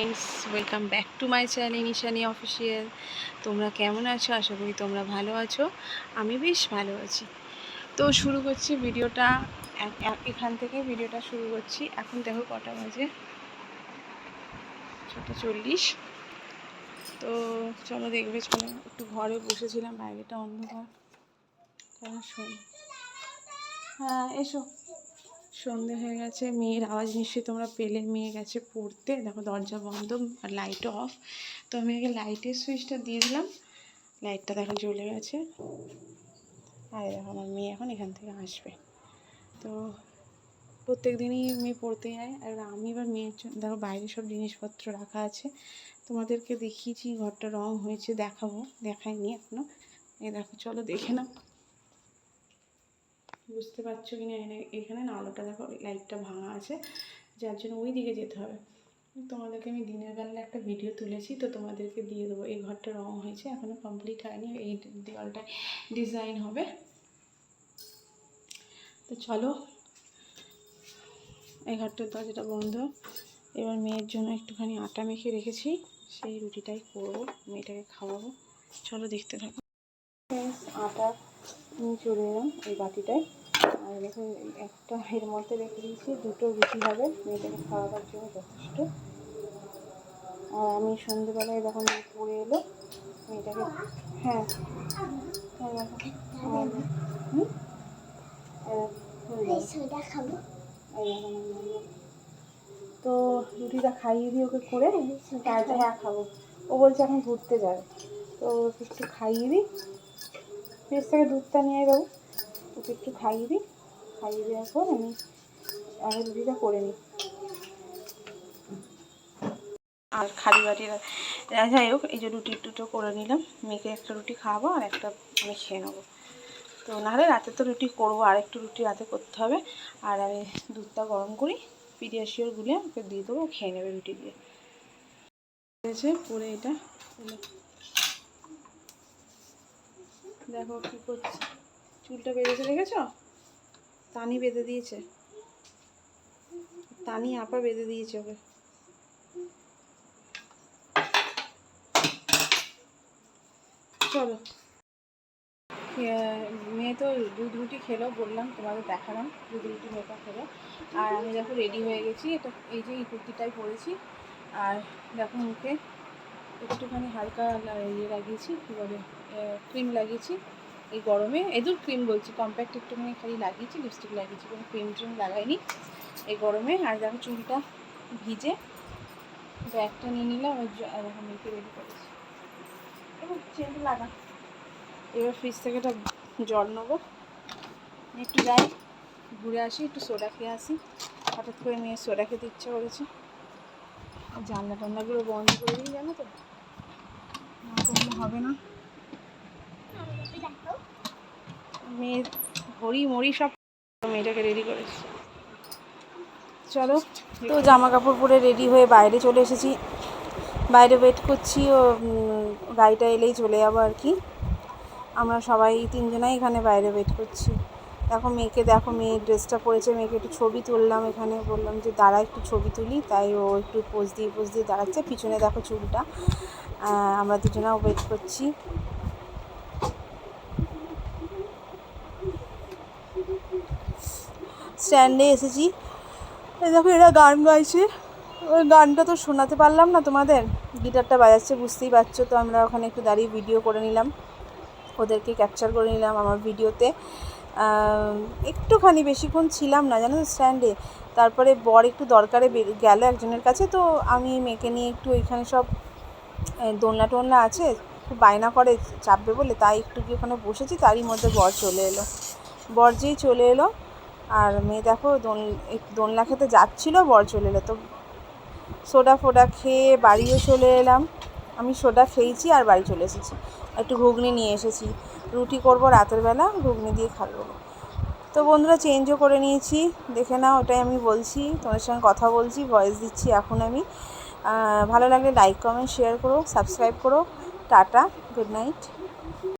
Friends welcome back to my channel Nishani official তোমরা কেমন আছো? আশা করি তোমরা ভালো আছো। আমি বেশ ভালো আছি। তো শুরু করছি ভিডিওটা। এখান থেকে ভিডিওটা শুরু করছি। এখন দেখো কটা বাজে। ছটা চল্লিশ। তো চলো দেখবে, চলো একটু ঘরে বসেছিলাম, বাইরেটা অন্ধকার। কারণ শোন? হ্যাঁ এসো। সন্ধে হয়ে গেছে, মেয়ের আওয়াজ নিশ্চয়ই তোমরা পেলে। মেয়ে গেছে পড়তে, দেখো দরজা বন্ধ আর লাইট অফ তো আমি আগে লাইটের সুইচটা দিয়ে দিলাম। লাইটটা দেখো জ্বলে গেছে। আর দেখো, আমার মেয়ে এখন এখান থেকে আসবে। তো প্রত্যেক দিনই মেয়ে পড়তে যায়। আর আমি এবার মেয়ের জন্য, দেখো বাইরে সব জিনিসপত্র রাখা আছে। তোমাদেরকে দেখিয়েছি ঘরটা রং হয়েছে, দেখাবো। দেখাইনি এখনও এই দেখো, চলো দেখে নাও। বুঝতে পারছ কি না? এখানে না আলোটা দেখো, লাইটটা ভাঙা আছে, যার জন্য ওই দিকে যেতে হবে। তোমাদেরকে আমি দিনের বেলা একটা ভিডিও তুলেছি, তো তোমাদেরকে দিয়ে দেবো। এই ঘরটা রং হয়েছে এখনও কমপ্লিট হয়নি, এই দেওয়ালটায় ডিজাইন হবে। তো চলো, এই ঘরটার দরজাটা বন্ধ। এবার মেয়ের জন্য একটুখানি আটা মেখে রেখেছি, সেই রুটিটাই করব, মেয়েটাকে খাওয়াবো। চলো দেখতে থাকো। আটা চলে এলাম, এই বাটিটায়। আর একটা এর মধ্যে রেখে দিয়েছি দুটো রুটি হবে মেয়েটাকে খাওয়াবার জন্য যথেষ্ট। আর আমি সন্ধেবেলায় যখন পড়ে এলো মেয়েটাকে হ্যাঁ। হ্যাঁ। তো রুটিটা খাইয়ে দিয়ে ওকে করে তারপরে হ্যাঁ খাব। ও বলছে এখন ঘুরতে যাবে। তো একটু খাইয়ে দিই। ফ্রিজ থেকে দুধটা নিয়ে যাব ওকে একটু খাইয়ে দিই খাইয়ে দেওয়ার পর আমি আগে রুটিটা করে নিই। আর খালি বাটির যাই হোক, এই যে রুটি দুটো করে নিলাম। মেয়েকে একটা রুটি খাওয়াবো আর একটা আমি খেয়ে নেব। তো নাহলে রাতে তো রুটি করব, আর একটু রুটি রাতে করতে হবে। আর আমি দুধটা গরম করি পিডিয়াশিওর গুলে ওকে দিয়ে দেবো খেয়ে নেবে রুটি দিয়ে। হয়েছে পরে এটা। দেখো কি করছে। চুলটা বেঁধেছে দেখেছ তানি বেঁধে দিয়েছে। তানি আপা বেঁধে দিয়েছে ওকে। চলো। মেয়ে তো দুধ রুটি খেলো, বললাম তোমাদের দেখালাম, দুধ রুটি মেয়েটা খেলো। আর আমি দেখো রেডি হয়ে গেছি, এটা এই যে এই কুর্তিটাই পরেছি। আর দেখো মুখে একটুখানি হালকা ইয়ে লাগিয়েছি, কী বলে ক্রিম লাগিয়েছি। এই গরমে। এদুর ক্রিম বলছি কম্প্যাক্ট একটুখানি খালি লাগিয়েছি লিপস্টিক লাগিয়েছি, কোনো ক্রিম ট্রিম লাগাইনি এই গরমে। আর দেখো চুলটা ভিজে ব্যাগটা নিয়ে নিলাম আর দেখো মেয়েকে রেডি করেছি। এবার চেনটা লাগা। এবার ফ্রিজ থেকে একটা জল নেব। একটু যাই, ঘুরে আসি, একটু সোডা খেয়ে আসি। হঠাৎ করে মেয়ে সোডা খেতে ইচ্ছা করেছে। জানলা টান্নাগুলো বন্ধ করে দিই, জানো তো? না করলে হবে না। মেয়ের ঘড়ি মড়ি সব মেয়েটাকে রেডি করেছি। চলো, তো জামা কাপড় পরে রেডি হয়ে বাইরে চলে এসেছি। বাইরে ওয়েট করছি, ও গাড়িটা এলেই চলে যাব আর কি। আমরা সবাই তিনজনাই এখানে বাইরে ওয়েট করছি। দেখো মেয়েকে, দেখো মেয়ে ড্রেসটা পরেছে, মেয়েকে একটু ছবি তুললাম এখানে। বললাম যে, দাঁড়া, একটু ছবি তুলি। তাই ও একটু পোজ দিয়ে পোজ দিয়ে দাঁড়াচ্ছে। পিছনে দেখো চুলটা। আমরা দুজনা ওয়েট করছি। স্ট্যান্ডে এসেছি। দেখো, এরা গান গাইছে। ওই গানটা তো শোনাতে পারলাম না তোমাদের। গিটারটা বাজাচ্ছে, বুঝতেই পারছ তো, আমরা ওখানে একটু দাঁড়িয়ে ভিডিও করে নিলাম। ওদেরকে ক্যাপচার করে নিলাম আমার ভিডিওতে একটুখানি বেশিক্ষণ ছিলাম না, জানো স্ট্যান্ডে। তারপরে বর একটু দরকারে গেল একজনের কাছে, তো আমি মেয়েকে নিয়ে একটু ওইখানে সব দোলনা টোলনা আছে খুব বায়না করে চাপবে বলে, তাই একটু গিয়ে ওখানে বসেছি, তারই মধ্যে বর চলে এলো। বর যেই চলে এলো আর মেয়ে দেখো দোল দোলনা খেতে যাচ্ছিল, বর চলে এলো। তো সোডা ফোডা খেয়ে বাড়িও চলে এলাম। আমি সোডা খেয়েছি আর বাড়ি চলে এসেছি। একটু ঘুগনি নিয়ে এসেছি। রুটি করব রাতের বেলা, ঘুগনি দিয়ে খাব। তো বন্ধুরা চেঞ্জও করে নিয়েছি। দেখে নাও, ওটাই আমি বলছি। তোমাদের সঙ্গে কথা বলছি ভয়েস দিচ্ছি এখন আমি। ভালো লাগলে লাইক কমেন্ট শেয়ার করো সাবস্ক্রাইব করো। Tata good night